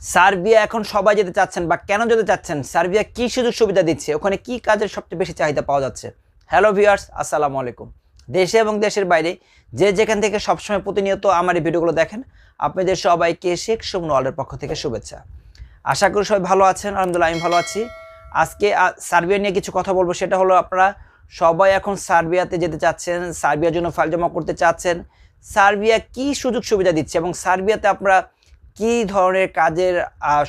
Serbia এখন সবাই যেতে চাচ্ছেন বা কেন যেতে চাচ্ছেন? সার্বিয়া কি সুযোগ সুবিধা দিচ্ছে? ওখানে কি কাজের সবচেয়ে বেশি চাহিদা পাওয়া যাচ্ছে? হ্যালো ভিউয়ার্স আসসালামু আলাইকুম। দেশে এবং দেশের বাইরে যে যেখান থেকে সবসময় প্রতিনিয়ত আমার এই ভিডিওগুলো দেখেন, আপনাদের সবাইকে শেখ সুমন ওয়ার্ল্ডের পক্ষ থেকে শুভেচ্ছা। আশা করি সবাই ভালো আছেন, আলহামদুলিল্লাহ আমি ভালো আছি। আজকে সার্বিয়া নিয়ে কিছু কথা বলব, সেটা হলো আপনারা সবাই এখন সার্বিয়াতে যেতে চাচ্ছেন, সার্বিয়ার জন্য ফাইল জমা করতে চাচ্ছেন। সার্বিয়া কি সুযোগ সুবিধা দিচ্ছে এবং সার্বিয়াতে আপনারা কি ধরনের কাজের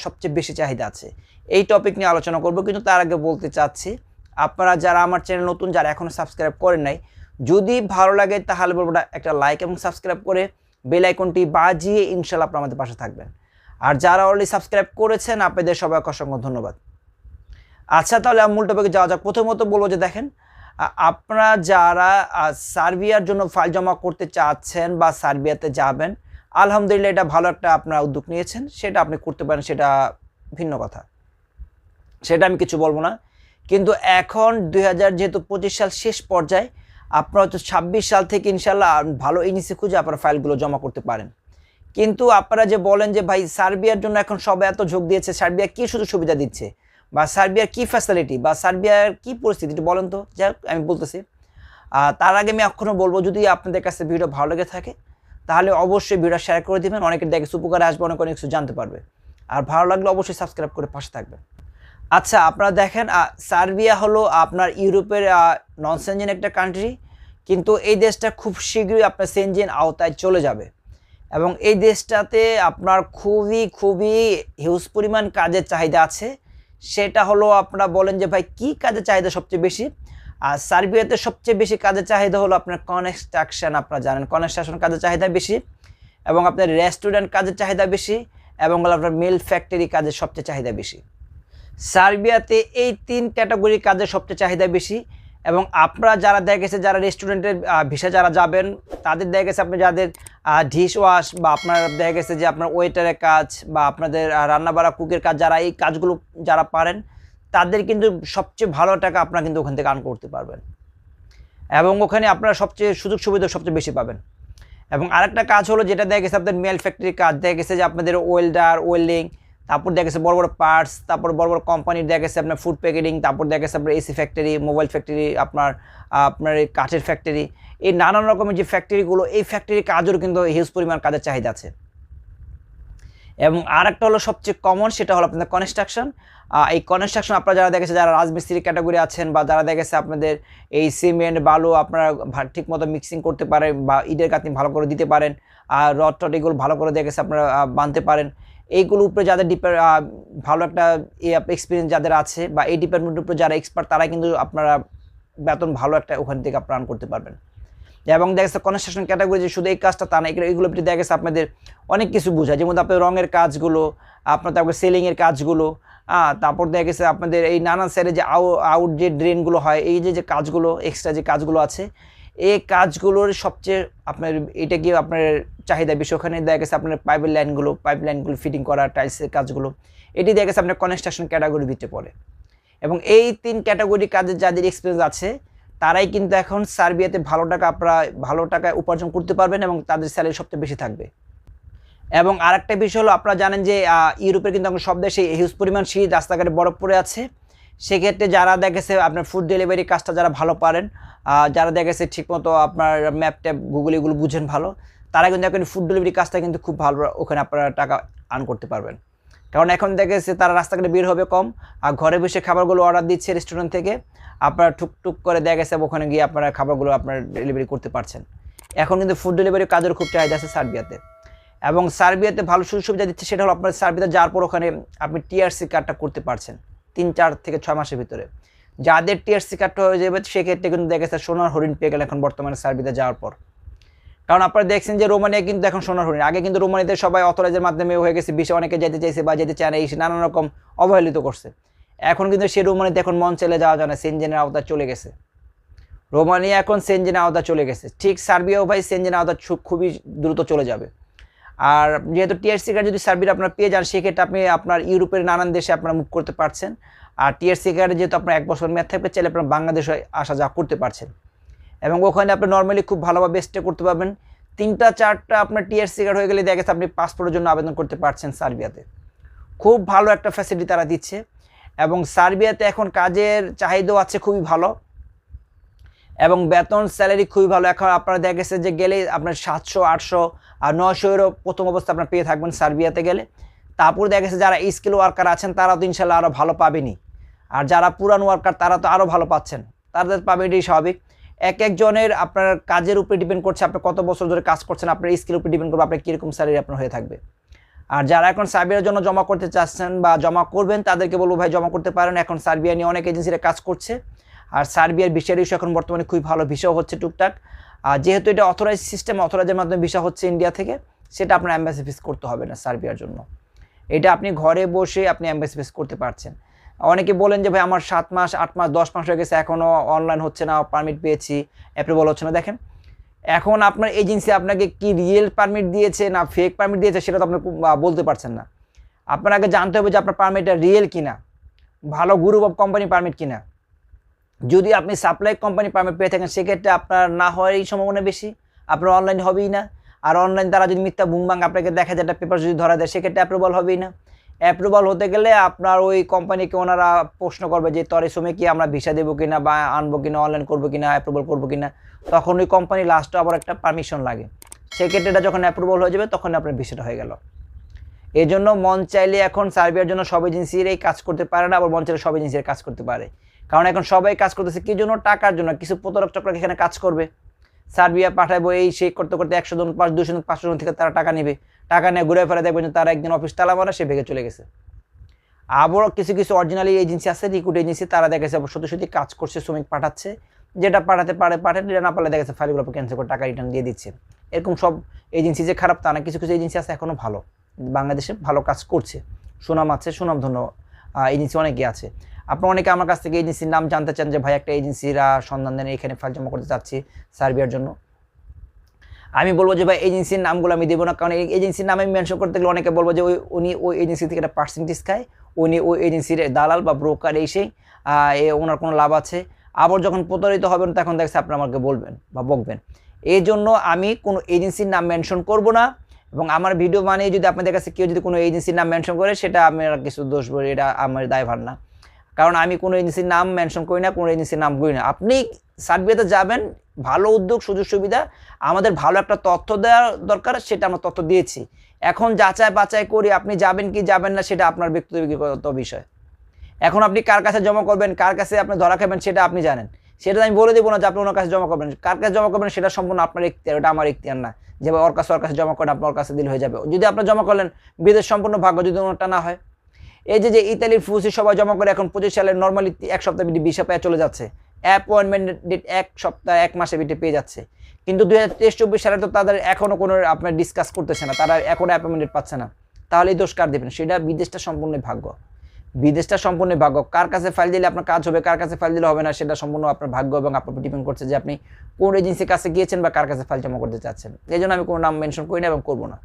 সবচেয়ে বেশি চাহিদা আছে? এই টপিক নিয়ে আলোচনা করব, কিন্তু তার আগে বলতে চাচ্ছি, আপনারা যারা আমার চ্যানেল নতুন, যারা এখনও সাবস্ক্রাইব করেন নাই, যদি ভালো লাগে তাহলে বলব একটা লাইক এবং সাবস্ক্রাইব করে বেল আইকনটি বাজিয়ে ইনশাল্লাহ আপনারা আমাদের পাশে থাকবেন। আর যারা অলরেডি সাবস্ক্রাইব করেছেন, আপনাদের সবাইকে অসংখ্য ধন্যবাদ। আচ্ছা তাহলে মূল টপিকে যাওয়া যাক। প্রথমত বলব যে দেখেন আপনারা যারা সার্বিয়ার জন্য ফাইল জমা করতে চাচ্ছেন বা সার্বিয়াতে যাবেন আলহামদুলিল্লাহ, এটা ভালো একটা আপনারা উদ্যোগ নিয়েছেন। সেটা আপনি করতে পারেন, সেটা ভিন্ন কথা। সেটা আমি কিছু বলব না। কিন্তু এখন দুই হাজার যেহেতু পঁচিশ সাল শেষ পর্যায়ে, আপনারা হয়তো ছাব্বিশ সাল থেকে ইনশাল্লাহ ভালো ইনিসে খুঁজে আপনারা ফাইলগুলো জমা করতে পারেন। কিন্তু আপনারা যে বলেন যে, ভাই, সার্বিয়ার জন্য এখন সবাই এত ঝোঁক দিয়েছে, সার্বিয়া কী সুযোগ সুবিধা দিচ্ছে? বা সার্বিয়ার কী ফ্যাসিলিটি বা সার্বিয়ার কী পরিস্থিতি? বলেন তো। যাই আমি বলতেছি। তার আগে আমি এখনও বলব, যদি আপনাদের কাছে ভিডিও ভালো লেগে থাকে তাহলে অবশ্যই ভিডিও শেয়ার করে দিবেন। অনেকের দেখে উপকারে আসবে, অনেক অনেক কিছু জানতে পারবে। আর ভালো লাগলে অবশ্যই সাবস্ক্রাইব করে পাশে থাকবেন। আচ্ছা আপনারা দেখেন সার্বিয়া হলো আপনার ইউরোপের নন সেনজেন একটা কান্ট্রি কিন্তু এই দেশটা খুব শীঘ্রই আপনার সেনজেন আওতায় চলে যাবে। এবং এই দেশটাতে আপনার খুবই খুবই হিউজ পরিমাণ কাজের চাহিদা আছে। সেটা হলো আপনারা বলেন যে, ভাই, কি কাজের চাহিদা সবচেয়ে বেশি? আর সার্বিয়াতে সবচেয়ে বেশি কাজের চাহিদা হলো আপনার কনস্ট্রাকশন, আপনারা জানেন। কনস্ট্রাকশন কাজের চাহিদা বেশি এবং আপনার রেস্টুরেন্ট কাজের চাহিদা বেশি এবং আপনার মিল ফ্যাক্টরি কাজের সবচেয়ে চাহিদা বেশি। সার্বিয়াতে এই তিন ক্যাটাগরির কাজের সবচেয়ে চাহিদা বেশি এবং আপনারা যারা দেখা গেছে যারা রেস্টুরেন্টের ভিসা যারা যাবেন, তাদের দেখা গেছে আপনি যাদের ডিশ ওয়াশ বা আপনার দেখা গেছে যে আপনার ওয়েটারের কাজ বা আপনাদের রান্নাবাড়া কুকের কাজ, যারা এই কাজগুলো যারা পারেন তাদের কিন্তু সবচেয়ে ভালো টাকা আপনারা কিন্তু ওখান থেকে আর্ন করতে পারবেন। এবং ওখানে আপনারা সবচেয়ে সুযোগ সুবিধা সবচেয়ে বেশি পাবেন। এবং আরেকটা কাজ হলো যেটা দেখা গেছে আপনাদের মেল ফ্যাক্টরির কাজ, দেখা গেছে যে আপনাদের ওয়েল্ডার ওয়েল্ডিং তারপর দেখা গেছে বড় বড় পার্টস তারপর বড় বড় কোম্পানির দেখা গেছে আপনার ফুড প্যাকেটিং তারপর দেখা গেছে আপনার এসি ফ্যাক্টরি মোবাইল ফ্যাক্টরি আপনার আপনার কাঠের ফ্যাক্টরি এই নানান রকমের যে ফ্যাক্টরিগুলো এই ফ্যাক্টরির কাজেরও কিন্তু হিউজ পরিমাণ কাজের চাহিদা আছে। এবং আরেকটা হলো সবচেয়ে কমন সেটা হলো আপনাদের কনস্ট্রাকশন এই কনস্ট্রাকশন আপনারা যারা দেখেছে যারা রাজমিস্ত্রি ক্যাটাগরি আছেন বা যারা দেখেছে আপনাদের এই সিমেন্ট বালু, আপনারা ভা- ঠিক মতো মিক্সিং করতে পারেন বা ইটের কাতি ভালো করে দিতে পারেন, আর রড টড এগুলো ভালো করে দেখেছে আপনারা বানতে পারেন। এইগুলোর উপরে যাদের ডিপে ভালো একটা এক্সপিরিয়েন্স যাদের আছে বা এই ডিপার্টমেন্টের উপরে যারা এক্সপার্ট তারা কিন্তু আপনারা বেতন ভালো একটা ওখান থেকে আপনারা earn করতে পারবেন। এবং দেখা গেছে কনস্ট্রাকশন ক্যাটাগরি যে শুধু এই কাজটা তা না, এগুলো দেখা গেছে আপনাদের অনেক কিছু বোঝায়। যেমন আপনার রঙের কাজগুলো, আপনার তারপর সেলিংয়ের কাজগুলো হ্যাঁ তারপর দেখা গেছে আপনাদের এই নানান সাইডে যে আউ, আউট যে ড্রেনগুলো হয়, এই যে যে কাজগুলো এক্সট্রা যে কাজগুলো আছে, এই কাজগুলোর সবচেয়ে আপনার এটা গিয়ে আপনার চাহিদা বেশি। ওখানে দেখা গেছে আপনার পাইপের লাইনগুলো পাইপ লাইনগুলো ফিটিং করা টাইলসের কাজগুলো, এটি দেখা গেছে আপনার কনস্ট্রাকশন ক্যাটাগরির ভিতরে পড়ে। এবং এই তিন ক্যাটাগরি কাজের যাদের এক্সপিরিয়েন্স আছে তারাই কিন্তু এখন সার্বিয়াতে ভালো টাকা আপনারা ভালো টাকা উপার্জন করতে পারবেন এবং তাদের স্যালারি সবচেয়ে বেশি থাকবে। এবং আরেকটা বিষয় হলো, আপনারা জানেন যে ইউরোপের কিন্তু এখন সব দেশে হিউজ পরিমাণ শীত রাস্তাঘাটে বরফ পড়ে আছে। সেক্ষেত্রে যারা দেখেছে আপনার ফুড ডেলিভারি কাজটা যারা ভালো পারেন যারা দেখেছে ঠিকমতো আপনার ম্যাপ ট্যাপ গুগল এগুলো বুঝেন ভালো, তারা কিন্তু এখন ফুড ডেলিভারি কাজটা কিন্তু খুব ভালো ওখানে আপনারা টাকা আর্ন করতে পারবেন। কারণ এখন দেখেছে তারা রাস্তাঘাটে বের হবে কম। আর ঘরে বসে খাবারগুলো অর্ডার দিচ্ছে রেস্টুরেন্ট থেকে, আপনারা টুকটুক করে দেখা গেছে ওখানে গিয়ে আপনারা খাবারগুলো আপনারা ডেলিভারি করতে পারছেন। এখন কিন্তু ফুড ডেলিভারি কাজের খুব চাহিদা আছে সার্বিয়াতে। এবং সার্বিয়াতে ভালো সুযোগ সুবিধা দিচ্ছে সেটা হলো আপনার সার্বিয়াতে যাওয়ার পর ওখানে আপনি টিআরসি কার্ডটা করতে পারছেন তিন, চার থেকে ছয় মাসের ভিতরে। যাদের টিআরসি কার্ডটা হয়ে যাবে, সেক্ষেত্রে কিন্তু দেখা গেছে সোনার হরিণ পেয়ে গেলে এখন বর্তমানে সার্বিয়াতে যাওয়ার পর। কারণ আপনারা দেখছেন যে রোমানিয়া কিন্তু এখন সোনার হরিণ। আগে কিন্তু রোমানিয়াতে সবাই অথরাইজের মাধ্যমে হয়ে গেছে বিষে অনেকে যেতে চাইছে বা যেতে চায় না, এই নানান রকম অবহেলিত করছে। এখন কিন্তু সে রোমানিতে এখন মন চলে যাওয়া যায় না, সেনজেনের আওতা চলে গেছে। রোমানিয়া এখন সেনজেনের আওতা চলে গেছে। ঠিক সার্বিয়াও ভাই সেনজেনের আওতা খুবই দ্রুত চলে যাবে। আর যেহেতু টিআরসি কার্ড যদি সার্বিয়া আপনার পেয়ে যান, সেক্ষেত্রে আপনি আপনার ইউরোপের নানান দেশে আপনারা মুভ করতে পারছেন। আর টিআরসি কার্ডে যেহেতু আপনার এক বছর মেয়াদ থাকবে, চাইলে আপনার বাংলাদেশে আসা যাওয়া করতে পারছেন। এবং ওখানে আপনি নর্মালি খুব ভালোভাবে স্টে করতে পারবেন। তিনটা, চারটা আপনার টিআরসি কার্ড হয়ে গেলে দেখা আপনি পাসপোর্টের জন্য আবেদন করতে পারছেন সার্বিয়াতে। খুব ভালো একটা ফ্যাসিলিটি তারা দিচ্ছে এবং সার্বিয়াতে এখন কাজের চাহিদাও আছে খুবই ভালো এবং বেতন স্যালারি খুবই ভালো। এখন আপনারা দেখা গেছে যে গেলে আপনার সাতশো, আটশো আর নশো এরও প্রথম অবস্থা আপনার পেয়ে থাকবেন সার্বিয়াতে গেলে। তারপর দেখা গেছে যারা স্কিল ওয়ার্কার আছেন তারা তো ইনশাল্লাহ আরও ভালো পাবেনি আর যারা পুরান ওয়ার্কার তারা তো আরও ভালো পাচ্ছেন। তাদের পাবে এটাই স্বাভাবিক। এক একজনের আপনার কাজের উপরে ডিপেন্ড করছে, আপনি কত বছর ধরে কাজ করছেন, আপনার স্কিল উপরে ডিপেন্ড করবে, আপনার কীরকম স্যালারি আপনার হয়ে থাকবে। আর যারা এখন সার্বিয়ার জন্য জমা করতে চাচ্ছেন বা জমা করবেন, তাদেরকে বলব ভাই জমা করতে পারেন, এখন সার্বিয়া নিয়ে অনেক এজেন্সিরা কাজ করছে। আর সার্বিয়ার ভিসার ইস্যু এখন বর্তমানে খুবই ভালো ভিসাও হচ্ছে টুকটাক। আর যেহেতু এটা অথরাইজ সিস্টেম অথরাইজের মাধ্যমে ভিসা হচ্ছে ইন্ডিয়া থেকে, সেটা আপনার অ্যাম্বাসি ফিস করতে হবে না সার্বিয়ার জন্য। এটা আপনি ঘরে বসে আপনি অ্যাম্বাসি ফিস করতে পারছেন। অনেকে বলেন যে, ভাই, আমার সাত মাস, আট মাস, দশ মাস হয়ে গেছে এখনও অনলাইন হচ্ছে না পারমিট পেয়েছি অ্যাপ্রুভাল হচ্ছে না। দেখেন, এখন আপনার এজেন্সি আপনাকে কি রিয়েল পারমিট দিয়েছে না ফেক পারমিট দিয়েছে সেটা তো আপনি বলতে পারছেন না। আপনার আগে জানতে হবে যে, আপনার পারমিটটা রিয়েল কিনা, ভালো গ্রুপ অফ কোম্পানি পারমিট কিনা। যদি আপনি সাপ্লাই কোম্পানি পারমিট পেয়ে থাকেন, সেক্ষেত্রে আপনার না হওয়ারই সম্ভাবনা বেশি, আপনার অনলাইন হবেই না। আর অনলাইন দ্বারা যদি মিথ্যা বুমবাং আপনাকে দেখা যায়, একটা পেপার যদি ধরা দেয়, সেক্ষেত্রে অ্যাপ্রুভাল হবেই না। অ্যাপ্রুভাল হতে গেলে আপনার ওই কোম্পানিকে ওনারা প্রশ্ন করবে যে তরে সময় কি, আমরা ভিসা দেবো কিনা বা আনব কিনা অনলাইন করব কিনা অ্যাপ্রুভাল করব কিনা। তখন ওই কোম্পানি লাস্টে আবার একটা পারমিশন লাগে। সেক্ষেত্রে এটা যখন অ্যাপ্রুভাল হয়ে যাবে, তখন আপনার ভিসাটা হয়ে গেল। এই জন্য মন চাইলে এখন সার্বিয়ার জন্য সব এজেন্সিরাই কাজ করতে পারে না, আবার মন চাইলে সব এজেন্সির কাজ করতে পারে। কারণ এখন সবাই কাজ করতেছে, কি জন্য? টাকার জন্য। কিছু প্রতারক চক্র এখানে কাজ করবে। সার্বিয়া পাঠাবো এই সেই করতে করতে একশো জন পাঁচ দুশো জন পাঁচশো জন থেকে তারা টাকা নেবে। টাকা নিয়ে ঘুরে ফেলে দেখবেন তারা একদিন অফিস তালা মারা, সে ভেঙে চলে গেছে। আবারও কিছু কিছু অরিজিনালি এজেন্সি আছে রিক্রুট এজেন্সি তারা দেখেছে সত্যি সত্যি কাজ করছে, শ্রমিক পাঠাচ্ছে। যেটা পাঠাতে পারে, পাঠাতে যেটা না পারলে দেখেছে ফাইলগুলো ক্যান্সেল করে টাকা রিটার্ন দিয়ে দিচ্ছে। এরকম সব এজেন্সি যে খারাপ, তা না, কিছু কিছু এজেন্সি আছে এখনও ভালো। বাংলাদেশে ভালো কাজ করছে। সুনাম আছে, সুনাম ধন্য এজেন্সি অনেকে আছে। আপনার অনেকে আমার কাছ থেকে এজেন্সির নাম জানতে চান যে, ভাই, একটা এজেন্সিরা সন্ধান দেন এখানে ফাইল জমা করতে চাচ্ছি সার্বিয়ার জন্য। আমি বলব যে, ভাই এজেন্সির নামগুলো আমি দেবো না। কারণ এই এজেন্সির নাম আমি মেনশন করতে গেলে অনেকে বলব যে, ওই, উনি ওই এজেন্সি থেকে একটা পার্সেন্টেজ খায়, উনি ওই এজেন্সির দালাল বা ব্রোকার এসেই এ ওনার কোনো লাভ আছে। আবার যখন প্রতারিত হবেন, তখন দেখছে আপনি আমাকে বলবেন বা বকবেন। এই জন্য আমি কোনো এজেন্সির নাম মেনশন করব না এবং আমার ভিডিও মানে যদি আপনাদের কাছে কেউ যদি কোনো এজেন্সির নাম মেনশন করে, সেটা আমার কিছু দোষ বলে, এটা আমার দায় দায়ভার না। কারণ আমি কোনো এজেন্সির নাম মেনশন করি না, কোনো এজেন্সির নাম করি না। আপনি সার্বিয়াতে যাবেন, ভালো উদ্যোগ, সুযোগ সুবিধা, আমাদের ভালো একটা তথ্য দেওয়ার দরকার, সেটা আমরা তথ্য দিয়েছি। এখন যাচাই বাছাই করি, আপনি যাবেন কি যাবেন না, সেটা আপনার ব্যক্তিগত বিষয়। এখন আপনি কার কাছে জমা করবেন, কার কাছে আপনি ধরা খাবেন, সেটা আপনি জানেন। সেটা আমি বলে দেবো না যে আপনি ওনার কাছে জমা করবেন। কার কাছে জমা করবেন, সেটা সম্পূর্ণ আপনার ইখতিয়ার, ওটা আমার ইখতিয়ার না। যে ওর কাছে ওর কাছে জমা করেন, আপনার কাছে দিলে হয়ে যাবে। যদি আপনার জমা করলেন, বিদেশ সম্পূর্ণ ভাগ্য যদি ওনারটা না হয়। এই যে যে ইতালির ফুসি সবাই জমা করে এখন পঁচিশ সালের নর্মালি এক সপ্তাহ বিটি ভিসা পেয়ে চলে যাচ্ছে। অ্যাপয়েন্টমেন্ট ডেট এক সপ্তাহ, এক মাসে বিটে পেয়ে যাচ্ছে। কিন্তু দুই হাজার তেইশ চব্বিশ সালে তো তাদের এখনও কোনো আপনার ডিসকাস করতেছে না। তারা এখনও অ্যাপয়েন্টমেন্ট ডেট পাচ্ছে না। তাহলে এই দোষ কার দেবেন? সেটা বিদেশটা সম্পূর্ণ ভাগ্য। বিদেশটা সম্পূর্ণ ভাগ্য। কার কাছে ফাইল দিলে আপনার কাজ হবে, কার কাছে ফাইল দিলে হবে না, সেটা সম্পূর্ণ আপনার ভাগ্য এবং আপনার ডিপেন্ড করছে যে আপনি কোন এজেন্সির কাছে গিয়েছেন বা কার কাছে ফাইল জমা করতে চাচ্ছেন। এই জন্য আমি কোনো নাম মেনশন করি না এবং করব না।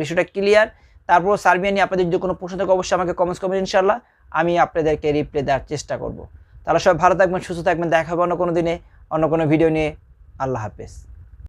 বিষয়টা ক্লিয়ার তারপর সার্বিয়া নিয়ে আপনাদের যদি কোনো প্রশ্ন থাকে, অবশ্যই আমাকে কমেন্টস করবেন ইনশাল্লাহ আমি আপনাদেরকে রিপ্লে দেওয়ার চেষ্টা করব। তাহলে সবাই ভালো থাকবেন, সুস্থ থাকবেন দেখাবো অন্য কোনো দিনে, অন্য কোনো ভিডিও নিয়ে। আল্লাহ হাফেজ।